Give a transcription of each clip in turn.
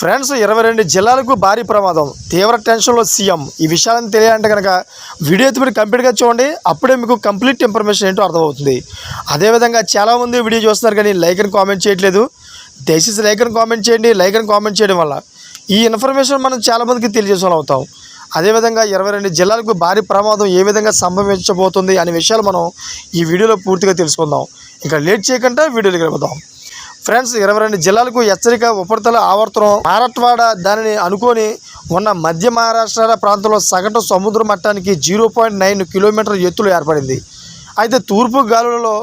Friends ఇరవై రెండు జిల్లాలకు భారీ ప్రమాదం. తీవ్ర టెన్షన్లో సీఎం. ఈ విషయాలను తెలియాలంటే కనుక వీడియో అయితే మీరు కంప్లీట్గా చూడండి. అప్పుడే మీకు కంప్లీట్ ఇన్ఫర్మేషన్ ఏంటో అర్థమవుతుంది. అదేవిధంగా చాలామంది వీడియో చూస్తున్నారు కానీ లైక్ అని కామెంట్ చేయట్లేదు. దయచేసి లైక్ అని కామెంట్ చేయండి. లైక్ అని కామెంట్ చేయడం వల్ల ఈ ఇన్ఫర్మేషన్ మనం చాలామందికి తెలియజేసే అవుతాం. అదేవిధంగా ఇరవై రెండు జిల్లాలకు భారీ ప్రమాదం ఏ విధంగా సంభవించబోతుంది అనే విషయాలు మనం ఈ వీడియోలో పూర్తిగా తెలుసుకుందాం. ఇంకా లేట్ చేయకుండా వీడియోలోకి వెళ్ళిపోదాం. ఫ్రెండ్స్ ఇరవై రెండు జిల్లాలకు హెచ్చరిక ఉపరితల ఆవర్తనం మారట్వాడ దానిని అనుకొని ఉన్న మధ్య మహారాష్ట్ర ప్రాంతంలో సగటు సముద్ర మట్టానికి జీరో పాయింట్ నైన్ కిలోమీటర్ ఎత్తులు ఏర్పడింది. అయితే తూర్పు గాలులలో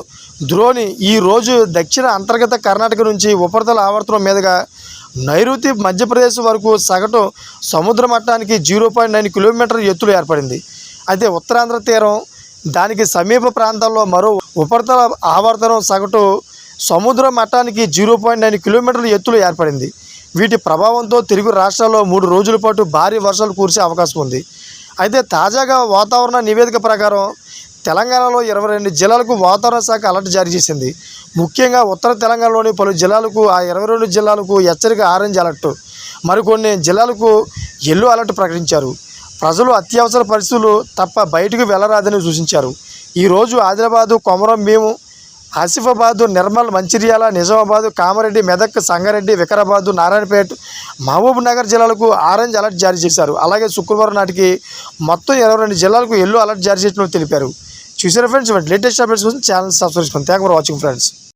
ద్రోణి ఈ రోజు దక్షిణ అంతర్గత కర్ణాటక నుంచి ఉపరితల ఆవర్తనం మీదుగా నైరుతి మధ్యప్రదేశ్ వరకు సగటు సముద్ర మట్టానికి జీరో పాయింట్ నైన్ కిలోమీటర్ ఎత్తులు ఏర్పడింది. అయితే ఉత్తరాంధ్ర తీరం దానికి సమీప ప్రాంతాల్లో మరో ఉపరితల ఆవర్తనం సగటు సముద్ర మట్టానికి జీరో పాయింట్ నైన్ కిలోమీటర్ల ఎత్తులు ఏర్పడింది. వీటి ప్రభావంతో తెలుగు రాష్ట్రాల్లో మూడు రోజుల పాటు భారీ వర్షాలు కురిసే అవకాశం ఉంది. అయితే తాజాగా వాతావరణ నివేదిక ప్రకారం తెలంగాణలో ఇరవై రెండు జిల్లాలకు వాతావరణ శాఖ అలర్ట్ జారీ చేసింది. ముఖ్యంగా ఉత్తర తెలంగాణలోని పలు జిల్లాలకు ఆ ఇరవై రెండు జిల్లాలకు హెచ్చరిక ఆరెంజ్ అలర్ట్. మరికొన్ని జిల్లాలకు ఎల్లో అలర్ట్ ప్రకటించారు. ప్రజలు అత్యవసర పరిస్థితులు తప్ప బయటకు వెళ్ళరాదని సూచించారు. ఈరోజు ఆదిలాబాదు కొమరం భీము ఆసిఫాబాదు నిర్మల్ మంచిర్యాల నిజామాబాద్ కామారెడ్డి మెదక్ సంగారెడ్డి వికారాబాదు నారాయణపేట మహబూబ్ నగర్ జిల్లాలకు ఆరెంజ్ అలర్ట్ జారీ చేశారు. అలాగే శుక్రవారం నాటికి మొత్తం ఇరవై రెండు జిల్లాలకు ఎల్లో అలర్ట్ జారీ చేసినట్లు తెలిపారు. చూసారా ఫ్రెండ్స్ లేటెస్ట్ అప్డేట్స్ కోసం ఛానల్ సబ్స్క్రైబ్ చేసుకోండి థ్యాంక్ ఫర్ వాచింగ్ ఫ్రెండ్స్